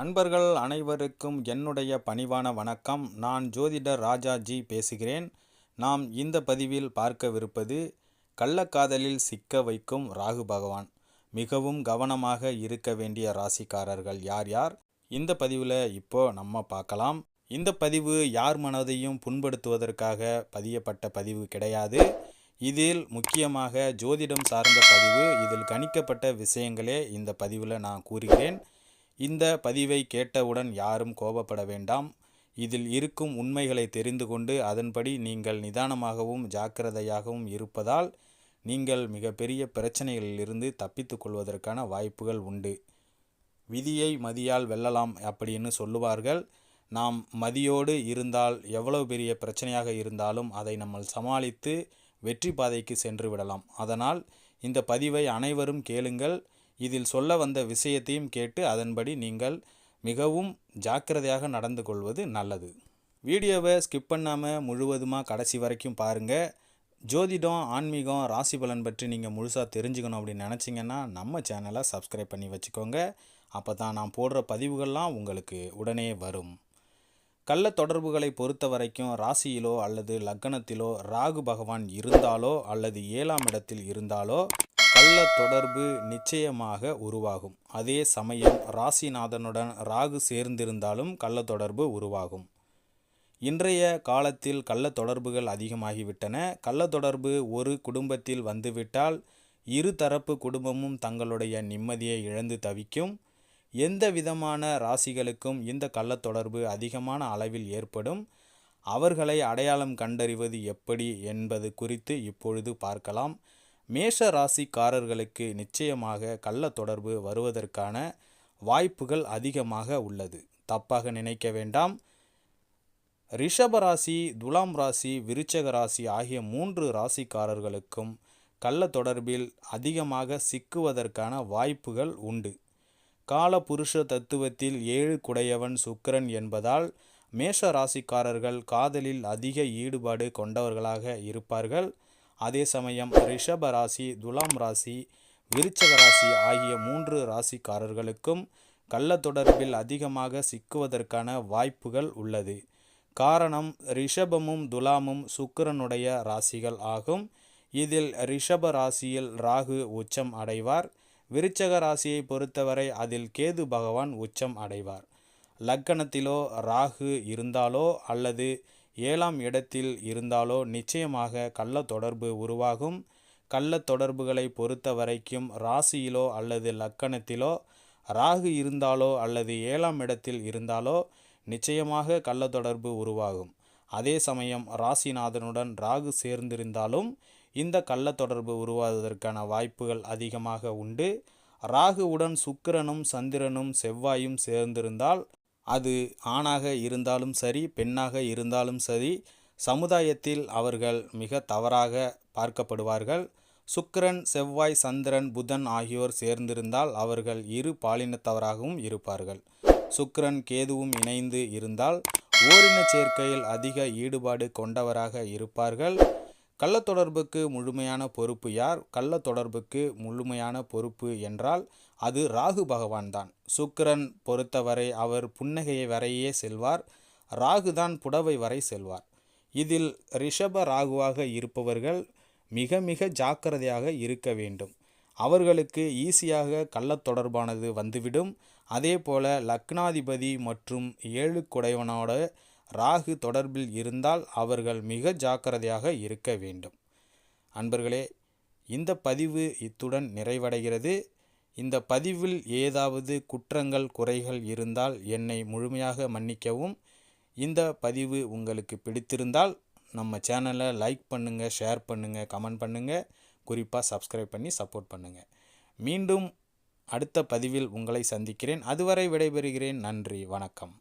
அன்பர்கள் அனைவருக்கும் என்னுடைய பணிவான வணக்கம். நான் ஜோதிடர் ராஜாஜி பேசுகிறேன். நாம் இந்த பதிவில் பார்க்கவிருப்பது கள்ளக்காதலில் சிக்க வைக்கும் ராகு பகவான். மிகவும் கவனமாக இருக்க வேண்டிய ராசிக்காரர்கள் யார் யார்? இந்த பதிவில் இப்போ நம்ம பார்க்கலாம். இந்த பதிவு யார் மனதையும் புண்படுத்துவதற்காக பதியப்பட்ட பதிவு கிடையாது. இதில் முக்கியமாக ஜோதிடம் சார்ந்த பதிவு இதில் கணிக்கப்பட்ட விஷயங்களே இந்த பதிவில் நான் கூறுகிறேன். இந்த பதிவை கேட்டவுடன் யாரும் கோபப்பட வேண்டாம். இதில் இருக்கும் உண்மைகளை தெரிந்து கொண்டு அதன்படி நீங்கள் நிதானமாகவும் ஜாக்கிரதையாகவும் இருப்பதால் நீங்கள் மிகப்பெரிய பிரச்சனைகளிலிருந்து தப்பித்து கொள்வதற்கான வாய்ப்புகள் உண்டு. விதியை மதியால் வெல்லலாம் அப்படின்னு சொல்லுவார்கள். நாம் மதியோடு இருந்தால் எவ்வளவு பெரிய பிரச்சனையாக இருந்தாலும் அதை நம்ம சமாளித்து வெற்றி பாதைக்கு சென்று விடலாம். அதனால் இந்த பதிவை அனைவரும் கேளுங்கள். இதில் சொல்ல வந்த விஷயத்தையும் கேட்டு அதன்படி நீங்கள் மிகவும் ஜாக்கிரதையாக நடந்து கொள்வது நல்லது. வீடியோவை ஸ்கிப் பண்ணாமல் முழுவதுமாக கடைசி வரைக்கும் பாருங்கள் ஜோதிடம் ஆன்மீகம் ராசி பலன் பற்றி நீங்கள் முழுசாக தெரிஞ்சுக்கணும் அப்படின்னு நினச்சிங்கன்னா நம்ம சேனலை சப்ஸ்கிரைப் பண்ணி வச்சுக்கோங்க. அப்போ தான் நான் போடுற பதிவுகள்லாம் உங்களுக்கு உடனே வரும். கள்ள தொடர்புகளை பொறுத்த வரைக்கும் ராசியிலோ அல்லது லக்கணத்திலோ ராகு பகவான் இருந்தாலோ அல்லது ஏழாம் இடத்தில் இருந்தாலோ கள்ள தொடர்பு நிச்சயமாக உருவாகும். அதே சமயம் ராசிநாதனுடன் ராகு சேர்ந்திருந்தாலும் கள்ள தொடர்பு உருவாகும். இன்றைய காலத்தில் கள்ள தொடர்புகள் அதிகமாகிவிட்டன. கள்ள தொடர்பு ஒரு குடும்பத்தில் வந்துவிட்டால் இரு தரப்பு குடும்பமும் தங்களுடைய நிம்மதியை இழந்து தவிக்கும். எந்த விதமான ராசிகளுக்கும் இந்த கள்ளத்தொடர்பு அதிகமான அளவில் ஏற்படும். அவர்களை அடையாளம் கண்டறிவது எப்படி என்பது குறித்து இப்பொழுது பார்க்கலாம். மேஷ ராசிக்காரர்களுக்கு நிச்சயமாக கள்ள தொடர்பு வருவதற்கான வாய்ப்புகள் அதிகமாக உள்ளது. தப்பாக நினைக்க வேண்டாம். ரிஷபராசி துலாம் ராசி விருச்சக ராசி ஆகிய மூன்று ராசிக்காரர்களுக்கும் கள்ள தொடர்பில் அதிகமாக சிக்குவதற்கான வாய்ப்புகள் உண்டு. கால புருஷ தத்துவத்தில் ஏழு குடையவன் சுக்கிரன் என்பதால் மேஷ ராசிக்காரர்கள் காதலில் அதிக ஈடுபாடு கொண்டவர்களாக இருப்பார்கள். அதே சமயம் ரிஷப ராசி துலாம் ராசி விருச்சக ராசி ஆகிய மூன்று ராசிக்காரர்களுக்கும் கள்ள தொடர்பில் அதிகமாக சிக்குவதற்கான வாய்ப்புகள் உள்ளது. காரணம் ரிஷபமும் துலாமும் சுக்கிரனுடைய ராசிகள் ஆகும். இதில் ரிஷப ராசியில் ராகு உச்சம் அடைவார். விருச்சக ராசியை பொறுத்தவரை அதில் கேது பகவான் உச்சம் அடைவார். லக்கணத்திலோ ராகு இருந்தாலோ அல்லது ஏழாம் இடத்தில் இருந்தாலோ நிச்சயமாக கள்ள தொடர்பு உருவாகும். கள்ள தொடர்புகளை பொறுத்த வரைக்கும் ராசியிலோ அல்லது லக்கணத்திலோ ராகு இருந்தாலோ அல்லது ஏழாம் இடத்தில் இருந்தாலோ நிச்சயமாக கள்ள தொடர்பு உருவாகும். அதே சமயம் ராசிநாதனுடன் ராகு சேர்ந்திருந்தாலும் இந்த கள்ள தொடர்பு உருவாவதற்கான வாய்ப்புகள் அதிகமாக உண்டு. ராகுவுடன் சுக்கிரனும் சந்திரனும் செவ்வாயும் சேர்ந்திருந்தால் அது ஆணாக இருந்தாலும் சரி பெண்ணாக இருந்தாலும் சரி சமுதாயத்தில் அவர்கள் மிக தவறாக பார்க்கப்படுவார்கள். சுக்கிரன் செவ்வாய் சந்திரன் புதன் ஆகியோர் சேர்ந்திருந்தால் அவர்கள் இரு பாலினத்தவராகவும் இருப்பார்கள். சுக்கிரன் கேதுவும் இணைந்து இருந்தால் ஓரின சேர்க்கையில் அதிக ஈடுபாடு கொண்டவராக இருப்பார்கள். கள்ளத்தொடர்புக்கு முழுமையான பொறுப்பு யார்? கள்ளத்தொடர்புக்கு முழுமையான பொறுப்பு என்றால் அது ராகு பகவான் தான். சுக்கிரன் பொறுத்தவரை அவர் புன்னகையை வரையே செல்வார். ராகு தான் புடவை வரை செல்வார். இதில் ரிஷப ராகுவாக இருப்பவர்கள் மிக மிக ஜாக்கிரதையாக இருக்க வேண்டும். அவர்களுக்கு ஈஸியாக கள்ளத்தொடர்பானது வந்துவிடும். அதே போல லக்னாதிபதி மற்றும் ஏழு குடைவனோட ராகு தொடர்பில் இருந்தால் அவர்கள் மிக ஜாக்கிரதையாக இருக்க வேண்டும். அன்பர்களே இந்த பதிவு இத்துடன் நிறைவடைகிறது. இந்த பதிவில் ஏதாவது குற்றங்கள் குறைகள் இருந்தால் என்னை முழுமையாக மன்னிக்கவும். இந்த பதிவு உங்களுக்கு பிடித்திருந்தால் நம்ம சேனலை லைக் பண்ணுங்கள் ஷேர் பண்ணுங்கள் கமெண்ட் பண்ணுங்கள் குறிப்பாக சப்ஸ்கிரைப் பண்ணி சப்போர்ட் பண்ணுங்கள் மீண்டும் அடுத்த பதிவில் உங்களை சந்திக்கிறேன். அதுவரை விடைபெறுகிறேன். நன்றி வணக்கம்.